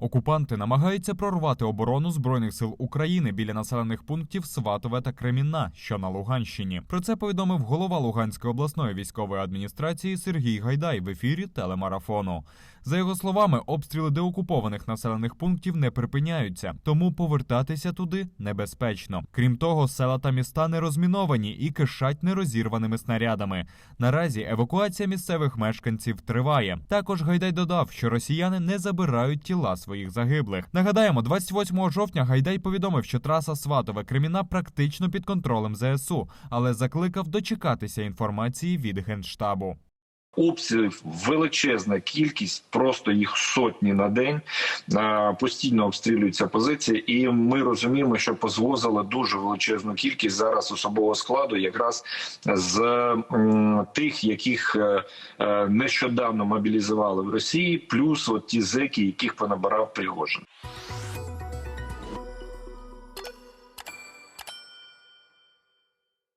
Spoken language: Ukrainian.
Окупанти намагаються прорвати оборону збройних сил України біля населених пунктів Сватове та Кремінна, що на Луганщині. Про це повідомив голова Луганської обласної військової адміністрації Сергій Гайдай в ефірі телемарафону. За його словами, обстріли деокупованих населених пунктів не припиняються, тому повертатися туди небезпечно. Крім того, села та міста не розміновані і кишать нерозірваними снарядами. Наразі евакуація місцевих мешканців триває. Також Гайдай додав, що росіяни не забирають тіла своїх загиблих. Нагадаємо, 28 жовтня Гайдай повідомив, що траса Сватове Креміна практично під контролем ЗСУ, але закликав дочекатися інформації від генштабу. Обстрілів величезна кількість, просто їх сотні на день. Постійно обстрілюються позиції, і ми розуміємо, що позвозили дуже величезну кількість зараз особового складу, якраз з тих, яких е, е, нещодавно мобілізували в Росії, плюс от ті зеки, яких понабирав Пригожин.